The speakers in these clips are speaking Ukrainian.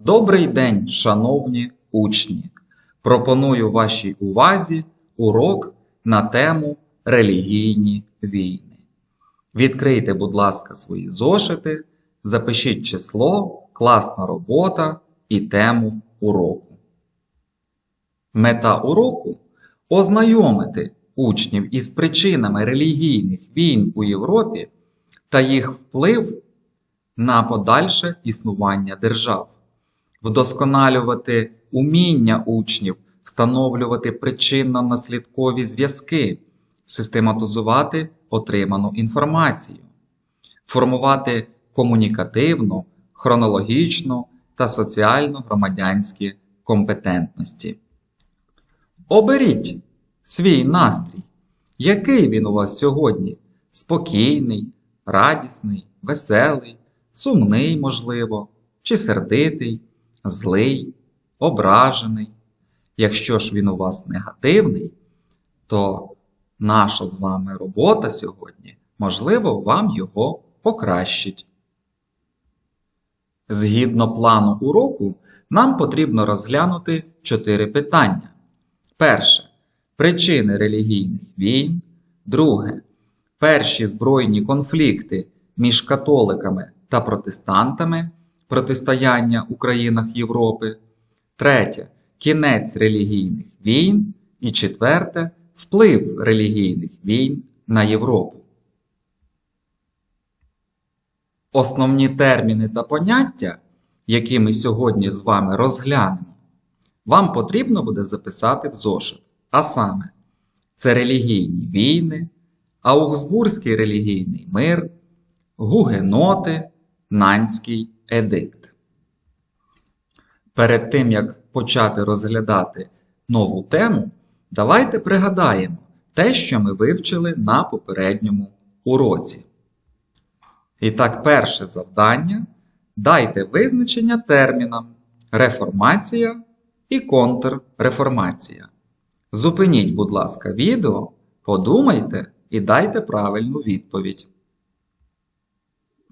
Добрий день, шановні учні! Пропоную вашій увазі урок на тему релігійні війни. Відкрийте, будь ласка, свої зошити, запишіть число, класна робота і тему уроку. Мета уроку ознайомити учнів із причинами релігійних війн у Європі та їх вплив на подальше існування держав, вдосконалювати уміння учнів, встановлювати причинно-наслідкові зв'язки, систематизувати отриману інформацію, формувати комунікативну, хронологічну та соціально-громадянські компетентності. Оберіть свій настрій. Який він у вас сьогодні? Спокійний, радісний, веселий, сумний, можливо, чи сердитий, злий, ображений. Якщо ж він у вас негативний, то наша з вами робота сьогодні, можливо, вам його покращить. Згідно плану уроку, нам потрібно розглянути чотири питання. Перше. Причини релігійних війн. Друге. Перші збройні конфлікти між католиками та протестантами протистояння у країнах Європи. Третє. Кінець релігійних війн. І четверте. Вплив релігійних війн на Європу. Основні терміни та поняття, які ми сьогодні з вами розглянемо, вам потрібно буде записати в зошит. А саме, це релігійні війни, Аугсбурзький релігійний мир, гугеноти, Нанський едикт. Перед тим, як почати розглядати нову тему, давайте пригадаємо те, що ми вивчили на попередньому уроці. І так, перше завдання дайте визначення термінам реформація і контрреформація. Зупиніть, будь ласка, відео, подумайте і дайте правильну відповідь.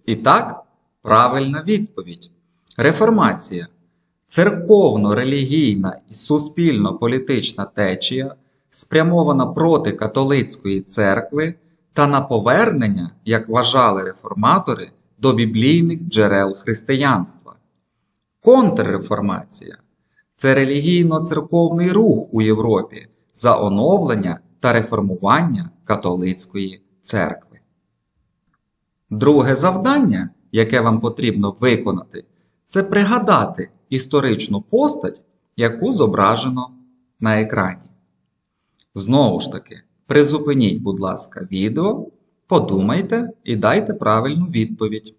І так, правильна відповідь. Реформація церковно-релігійна і суспільно-політична течія, спрямована проти католицької церкви та на повернення, як вважали реформатори, до біблійних джерел християнства. Контрреформація це релігійно-церковний рух у Європі за оновлення та реформування католицької церкви. Друге завдання, яке вам потрібно виконати, це пригадати історичну постать, яку зображено на екрані. Знову ж таки, призупиніть, будь ласка, відео, подумайте і дайте правильну відповідь.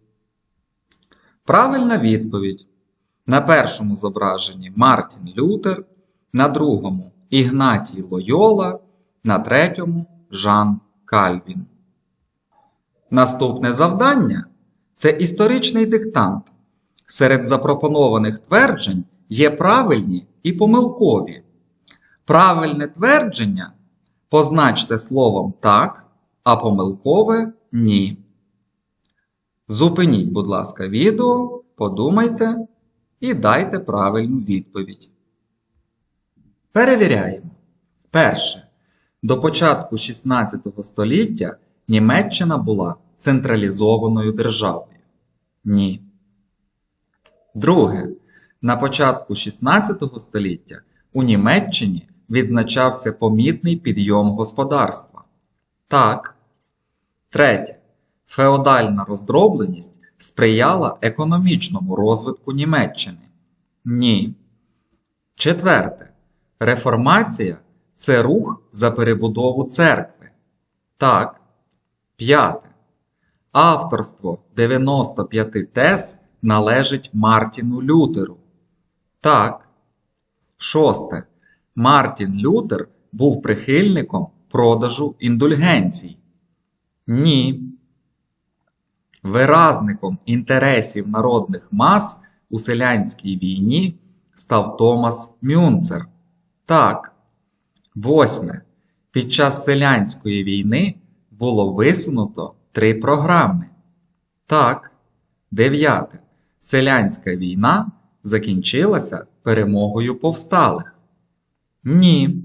Правильна відповідь. На першому зображенні Мартін Лютер, на другому Ігнатій Лойола, на третьому Жан Кальвін. Наступне завдання це історичний диктант. Серед запропонованих тверджень є правильні і помилкові. Правильне твердження позначте словом так, а помилкове ні. Зупиніть, будь ласка, відео, подумайте і дайте правильну відповідь. Перевіряємо. Перше. До початку 16 століття Німеччина була централізованою державою. Ні. Друге. На початку 16 століття у Німеччині відзначався помітний підйом господарства. Так. Третє. Феодальна роздробленість сприяла економічному розвитку Німеччини. Ні. Четверте. Реформація це рух за перебудову церкви. Так. П'яте. Авторство 95 тез належить Мартіну Лютеру. Так. Шосте. Мартін Лютер був прихильником продажу індульгенцій. Ні. Виразником інтересів народних мас у селянській війні став Томас Мюнцер. Так. Восьме. Під час селянської війни було висунуто три програми. Так. Дев'яте. Селянська війна закінчилася перемогою повсталих? Ні.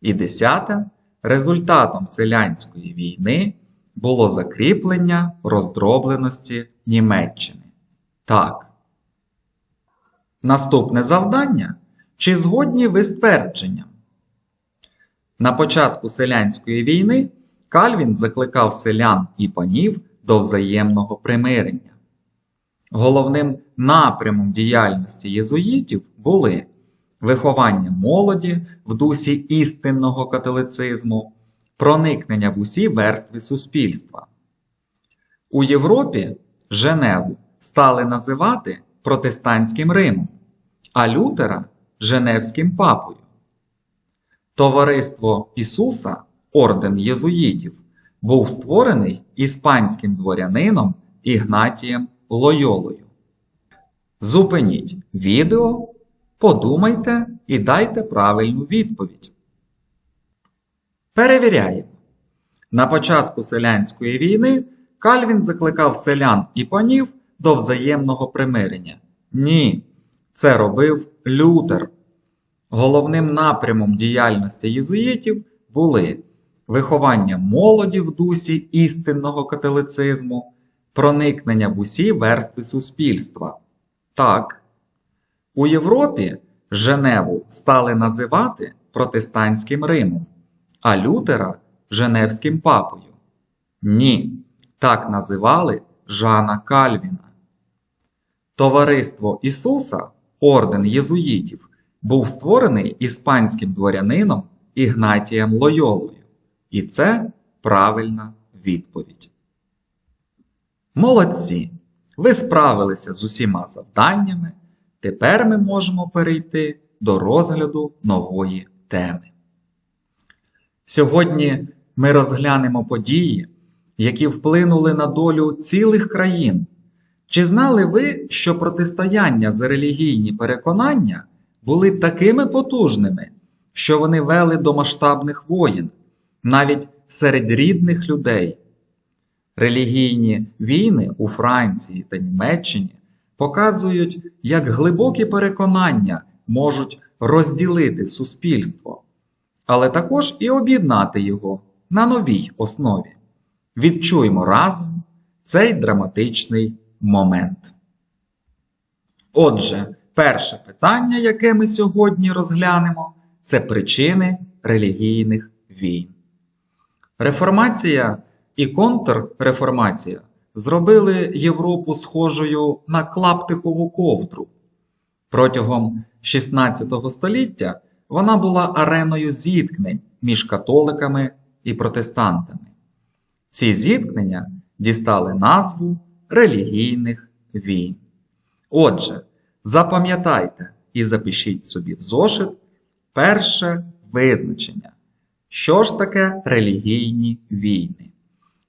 І десяте. Результатом селянської війни було закріплення роздробленості Німеччини. Так. Наступне завдання. Чи згодні ви з твердженням? На початку селянської війни Кальвін закликав селян і панів до взаємного примирення. Головним напрямом діяльності єзуїтів були виховання молоді в дусі істинного католицизму, проникнення в усі верстви суспільства. У Європі Женеву стали називати протестантським Римом, а Лютера Женевським папою. Товариство Ісуса, орден єзуїтів, був створений іспанським дворянином Ігнатієм Лойолою. Зупиніть відео, подумайте і дайте правильну відповідь. Перевіряємо. На початку селянської війни Кальвін закликав селян і панів до взаємного примирення. Ні, це робив Лютер. Головним напрямом діяльності єзуїтів були виховання молоді в дусі істинного католицизму, проникнення в усі верстви суспільства. Так, у Європі Женеву стали називати протестантським Римом, а Лютера Женевським папою. Ні, так називали Жана Кальвіна. Товариство Ісуса, орден єзуїтів, був створений іспанським дворянином Ігнатієм Лойолою. І це правильна відповідь. Молодці! Ви справилися з усіма завданнями. Тепер ми можемо перейти до розгляду нової теми. Сьогодні ми розглянемо події, які вплинули на долю цілих країн. Чи знали ви, що протистояння за релігійні переконання були такими потужними, що вони вели до масштабних воєн, навіть серед рідних людей? Релігійні війни у Франції та Німеччині показують, як глибокі переконання можуть розділити суспільство, але також і об'єднати його на новій основі. Відчуймо разом цей драматичний момент. Отже, перше питання, яке ми сьогодні розглянемо, це причини релігійних війн. Реформація і контрреформація зробили Європу схожою на клаптикову ковдру. Протягом XVI століття вона була ареною зіткнень між католиками і протестантами. Ці зіткнення дістали назву релігійних війн. Отже, запам'ятайте і запишіть собі в зошит перше визначення. Що ж таке релігійні війни?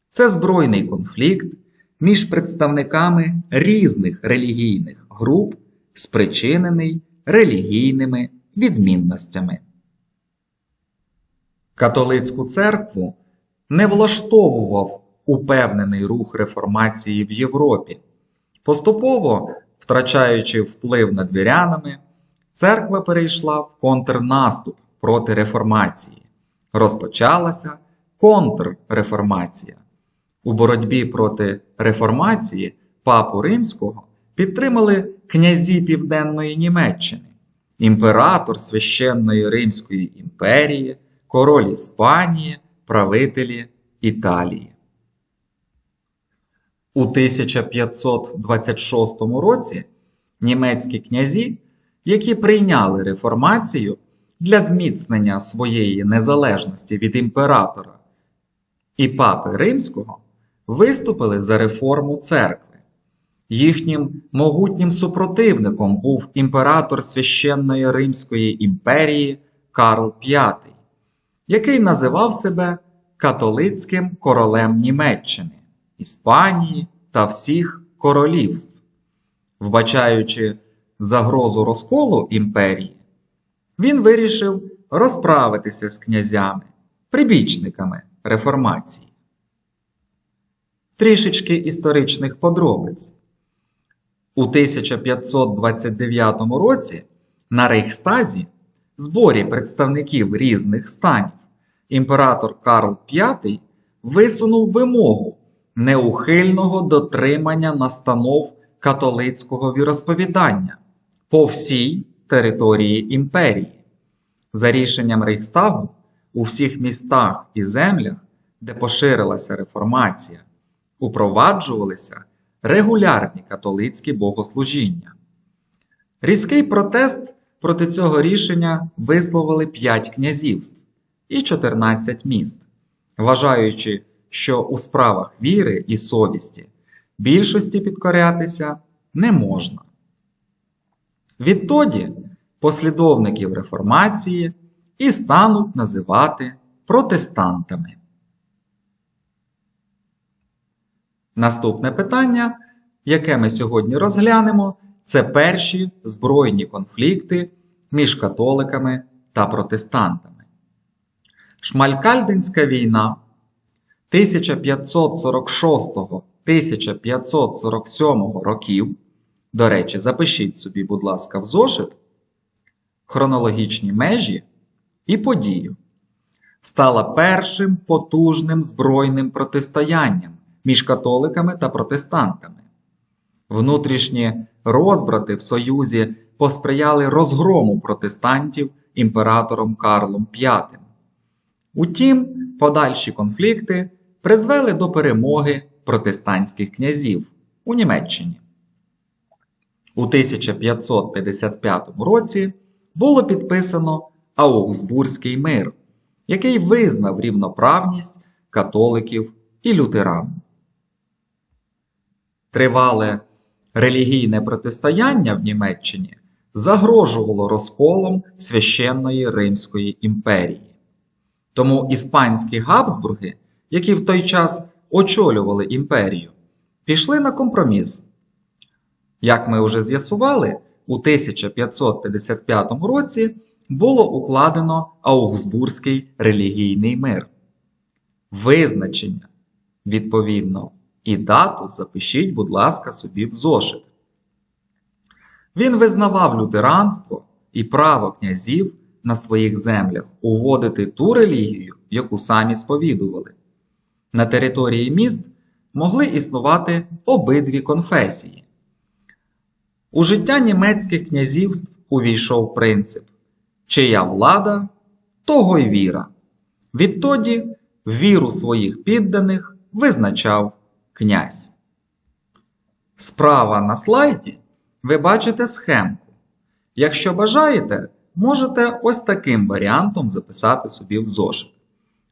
Це збройний конфлікт між представниками різних релігійних груп, спричинений релігійними відмінностями. Католицьку церкву не влаштовував упевнений рух реформації в Європі. Поступово, втрачаючи вплив над вірянами, церква перейшла в контрнаступ проти реформації. Розпочалася контрреформація. У боротьбі проти реформації папу римського підтримали князі Південної Німеччини, імператор священної Римської імперії, король Іспанії, правителі Італії. У 1526 році німецькі князі, які прийняли реформацію для зміцнення своєї незалежності від імператора і папи римського, виступили за реформу церкви. Їхнім могутнім супротивником був імператор священної Римської імперії Карл V, який називав себе католицьким королем Німеччини, Іспанії та всіх королівств. Вбачаючи загрозу розколу імперії, він вирішив розправитися з князями, прибічниками реформації. Трішечки історичних подробиць. У 1529 році на Рейхстазі, зборі представників різних станів, імператор Карл V висунув вимогу неухильного дотримання настанов католицького віросповідання по всій території імперії. За рішенням Рейхстагу у всіх містах і землях, де поширилася реформація, упроваджувалися регулярні католицькі богослужіння. Різкий протест проти цього рішення висловили 5 князівств і 14 міст, вважаючи, що у справах віри і совісті більшості підкорятися не можна. Відтоді послідовників реформації і стануть називати протестантами. Наступне питання, яке ми сьогодні розглянемо, це перші збройні конфлікти між католиками та протестантами. Шмалькальдинська війна 1546-1547 років. До речі, запишіть собі, будь ласка, в зошит хронологічні межі і подію. Стала першим потужним збройним протистоянням між католиками та протестантами. Внутрішні розбрати в Союзі посприяли розгрому протестантів імператором Карлом V. Утім, подальші конфлікти призвели до перемоги протестантських князів у Німеччині. У 1555 році було підписано Аугсбурзький мир, який визнав рівноправність католиків і лютеран. Тривале релігійне протистояння в Німеччині загрожувало розколом священної Римської імперії. Тому іспанські Габсбурги, які в той час очолювали імперію, пішли на компроміс. Як ми вже з'ясували, у 1555 році було укладено Аугсбурзький релігійний мир. Визначення, відповідно, і дату запишіть, будь ласка, собі в зошит. Він визнавав лютеранство і право князів на своїх землях уводити ту релігію, яку самі сповідували. На території міст могли існувати обидві конфесії. У життя німецьких князівств увійшов принцип чия влада, того й віра. Відтоді віру своїх підданих визначав князь. Справа на слайді ви бачите схемку. Якщо бажаєте, можете ось таким варіантом записати собі в зошит,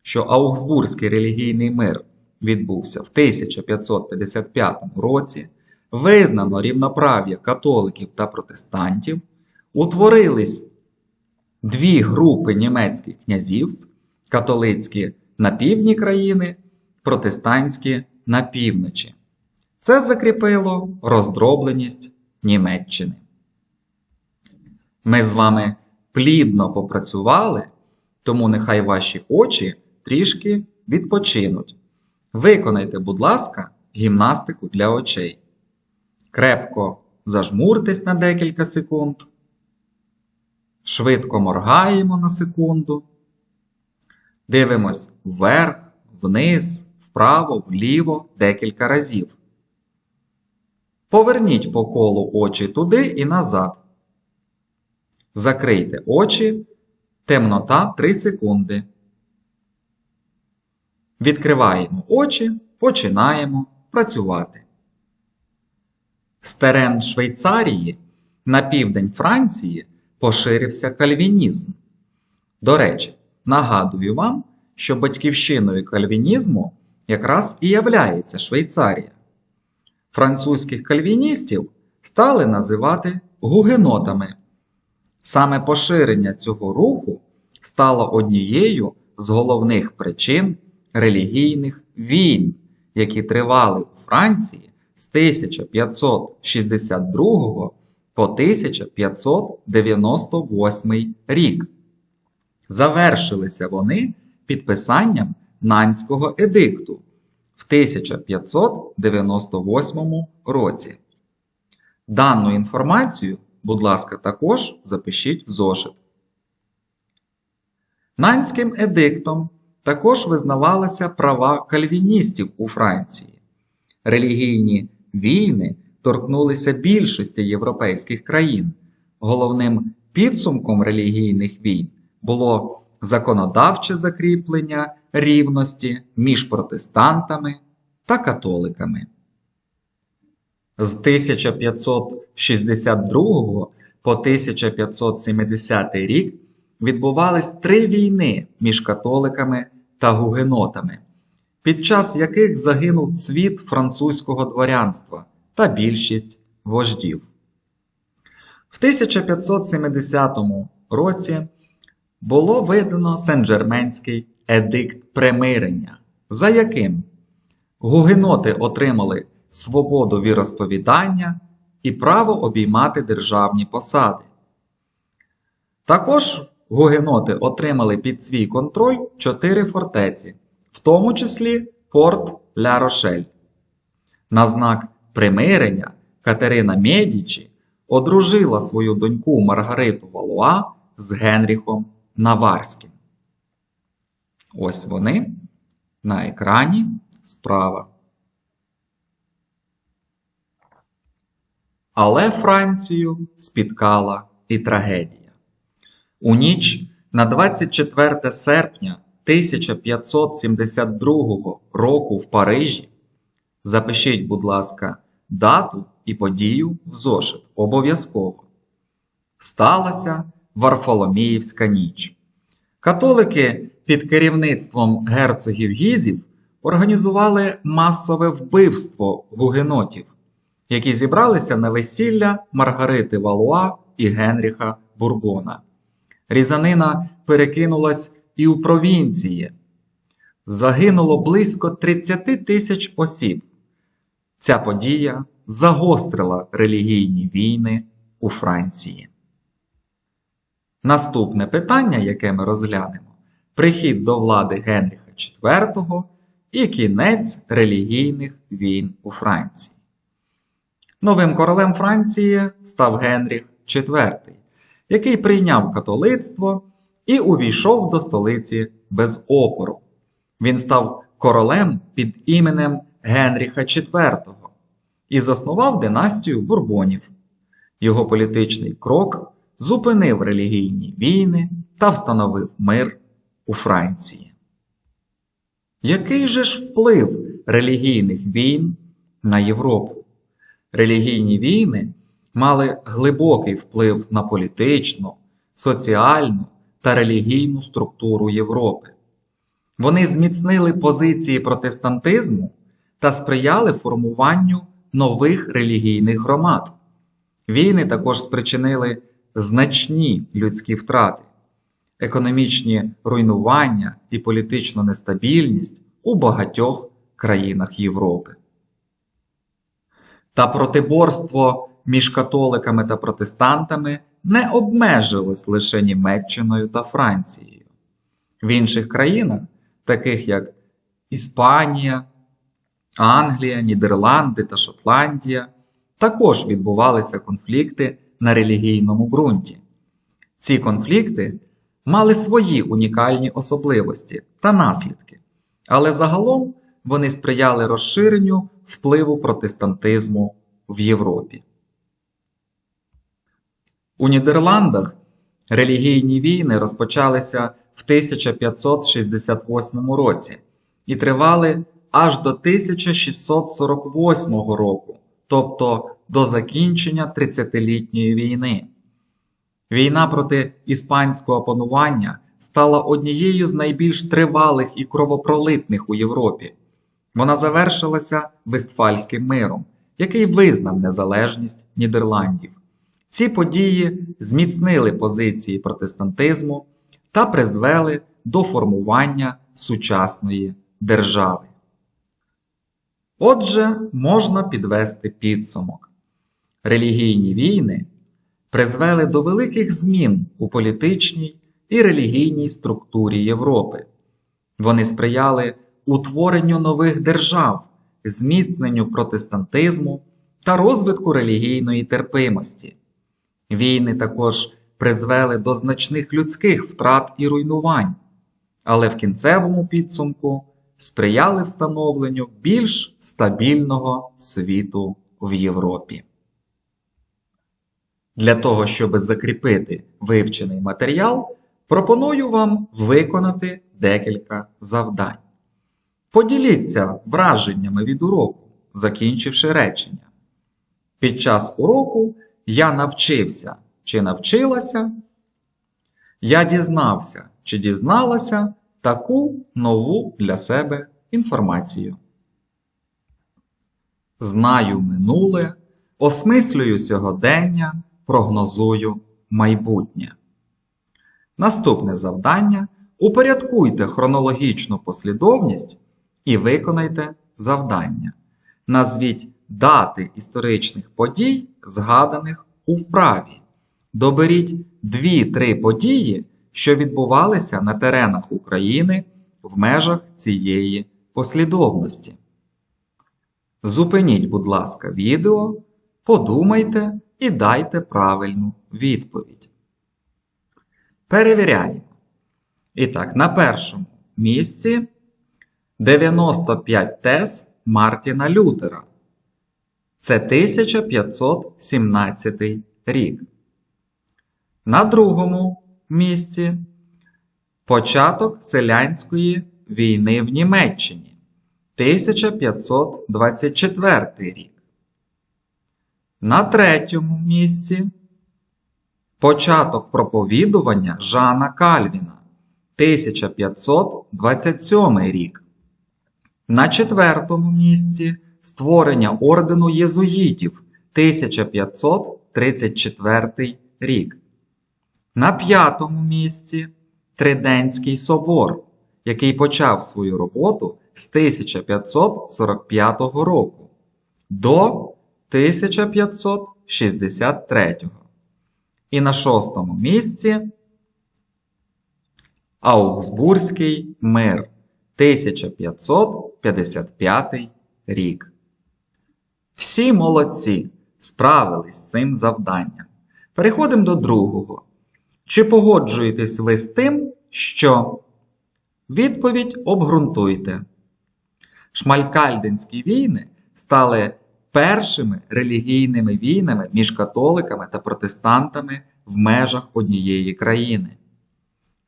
що Аугсбурзький релігійний мир відбувся в 1555 році, визнано рівноправ'я католиків та протестантів, утворились дві групи німецьких князівств, католицькі на півдні країни, протестантські на півночі. Це закріпило роздробленість Німеччини. Ми з вами плідно попрацювали, тому нехай ваші очі трішки відпочинуть. Виконайте, будь ласка, гімнастику для очей. Крепко зажмуртесь на декілька секунд. Швидко моргаємо на секунду. Дивимось вверх, вниз, вправо, вліво декілька разів. Поверніть по колу очі туди і назад. Закрийте очі. Темнота 3 секунди. Відкриваємо очі, починаємо працювати. З терен Швейцарії на південь Франції поширився кальвінізм. До речі, нагадую вам, що батьківщиною кальвінізму якраз і являється Швейцарія. Французьких кальвіністів стали називати гугенотами. Саме поширення цього руху стало однією з головних причин релігійних війн, які тривали у Франції з 1562 по 1598 рік. Завершилися вони підписанням Нанського едикту в 1598 році. Дану інформацію, будь ласка, також запишіть в зошит. Нанським едиктом також визнавалися права кальвіністів у Франції. Релігійні війни торкнулися більшості європейських країн. Головним підсумком релігійних війн було законодавче закріплення рівності між протестантами та католиками. З 1562 по 1570 рік відбувались три війни між католиками та гугенотами, під час яких загинув цвіт французького дворянства та більшість вождів. В 1570 році було видано Сен-Джерменський едикт примирення, за яким гугеноти отримали свободу віросповідання і право обіймати державні посади. Також гугеноти отримали під свій контроль чотири фортеці, в тому числі Порт Ля Рошель. На знак примирення Катерина Медічі одружила свою доньку Маргариту Валуа з Генріхом Наварським. Ось вони на екрані справа. Але Францію спіткала і трагедія. У ніч на 24 серпня 1572 року в Парижі. Запишіть, будь ласка, дату і подію в зошит обов'язково. Сталася Варфоломіївська ніч. Католики під керівництвом герцогів Гізів організували масове вбивство гугенотів, які зібралися на весілля Маргарити Валуа і Генріха Бурбона. Різанина перекинулась і у провінції. Загинуло близько 30 тисяч осіб. Ця подія загострила релігійні війни у Франції. Наступне питання, яке ми розглянемо, прихід до влади Генріха IV і кінець релігійних війн у Франції. Новим королем Франції став Генріх IV, який прийняв католицтво і увійшов до столиці без опору. Він став королем під іменем Генріха IV і заснував династію бурбонів. Його політичний крок зупинив релігійні війни та встановив мир у Франції. Який же ж вплив релігійних війн на Європу? Релігійні війни мали глибокий вплив на політичну, соціальну та релігійну структуру Європи. Вони зміцнили позиції протестантизму та сприяли формуванню нових релігійних громад. Війни також спричинили значні людські втрати, економічні руйнування і політичну нестабільність у багатьох країнах Європи. Та протиборство між католиками та протестантами не обмежилось лише Німеччиною та Францією. В інших країнах, таких як Іспанія, Англія, Нідерланди та Шотландія, також відбувалися конфлікти на релігійному ґрунті. Ці конфлікти мали свої унікальні особливості та наслідки, але загалом вони сприяли розширенню впливу протестантизму в Європі. У Нідерландах релігійні війни розпочалися в 1568 році і тривали аж до 1648 року, тобто до закінчення 30-літньої війни. Війна проти іспанського панування стала однією з найбільш тривалих і кровопролитних у Європі. Вона завершилася Вестфальським миром, який визнав незалежність Нідерландів. Ці події зміцнили позиції протестантизму та призвели до формування сучасної держави. Отже, можна підвести підсумок. Релігійні війни призвели до великих змін у політичній і релігійній структурі Європи. Вони сприяли утворенню нових держав, зміцненню протестантизму та розвитку релігійної терпимості. Війни також призвели до значних людських втрат і руйнувань, але в кінцевому підсумку сприяли встановленню більш стабільного світу в Європі. Для того, щоб закріпити вивчений матеріал, пропоную вам виконати декілька завдань. Поділіться враженнями від уроку, закінчивши речення. Під час уроку я навчився чи навчилася, я дізнався чи дізналася таку нову для себе інформацію. Знаю минуле, осмислюю сьогодення, прогнозую майбутнє. Наступне завдання упорядкуйте хронологічну послідовність і виконайте завдання. Назвіть дати історичних подій, згаданих у вправі. Доберіть 2-3 події, що відбувалися на теренах України в межах цієї послідовності. Зупиніть, будь ласка, відео, подумайте і дайте правильну відповідь. Перевіряємо. І так, на першому місці 95 тез Мартіна Лютера. Це 1517 рік. На другому місці початок селянської війни в Німеччині 1524 рік. На третьому місці початок проповідування Жана Кальвіна 1527 рік. На четвертому місці створення ордену єзуїтів 1534 рік. На п'ятому місці Триденський собор, який почав свою роботу з 1545 року до 1563. І на шостому місці Аугсбурзький мир 1555 рік. Всі молодці справились з цим завданням. Переходимо до другого. Чи погоджуєтесь ви з тим, що відповідь обґрунтуйте. Шмалькальденські війни стали першими релігійними війнами між католиками та протестантами в межах однієї країни.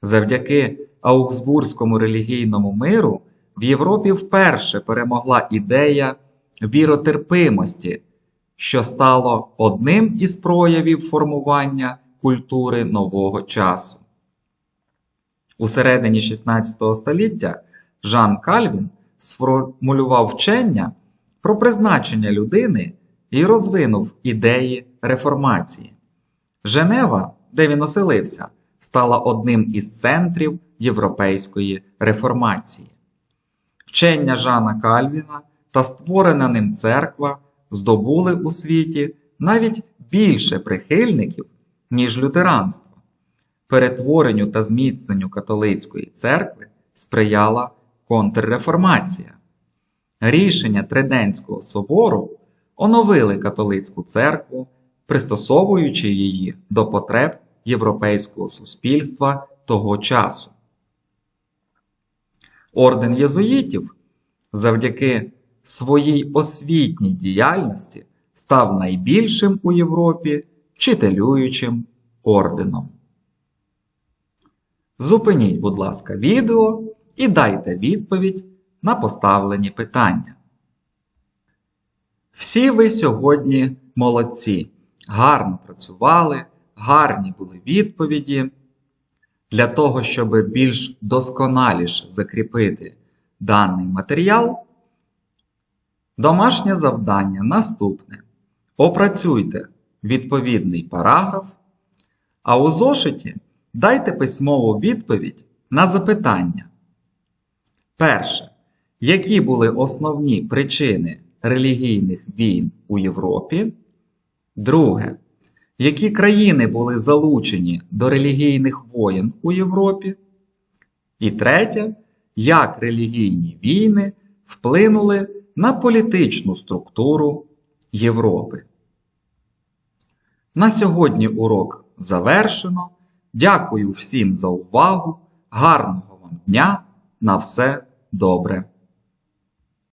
Завдяки Аугсбурзькому релігійному миру в Європі вперше перемогла ідея віротерпимості, що стало одним із проявів формування культури нового часу. У середині 16 століття Жан Кальвін сформулював вчення про призначення людини і розвинув ідеї реформації. Женева, де він оселився, стала одним із центрів європейської реформації. Вчення Жана Кальвіна та створена ним церква здобули у світі навіть більше прихильників, ніж лютеранство. Перетворенню та зміцненню католицької церкви сприяла контрреформація. Рішення Триденського собору оновили католицьку церкву, пристосовуючи її до потреб європейського суспільства того часу. Орден єзуїтів завдяки своїй освітній діяльності став найбільшим у Європі вчителюючим орденом. Зупиніть, будь ласка, відео і дайте відповідь на поставлені питання. Всі ви сьогодні молодці, гарно працювали, гарні були відповіді. Для того, щоб більш досконаліше закріпити даний матеріал, домашнє завдання наступне. Опрацюйте відповідний параграф, а у зошиті дайте письмову відповідь на запитання. Перше. Які були основні причини релігійних війн у Європі? Друге. Які країни були залучені до релігійних воєн у Європі? І третє. Як релігійні війни вплинули на політичну структуру Європи. На сьогодні урок завершено. Дякую всім за увагу. Гарного вам дня! На все добре!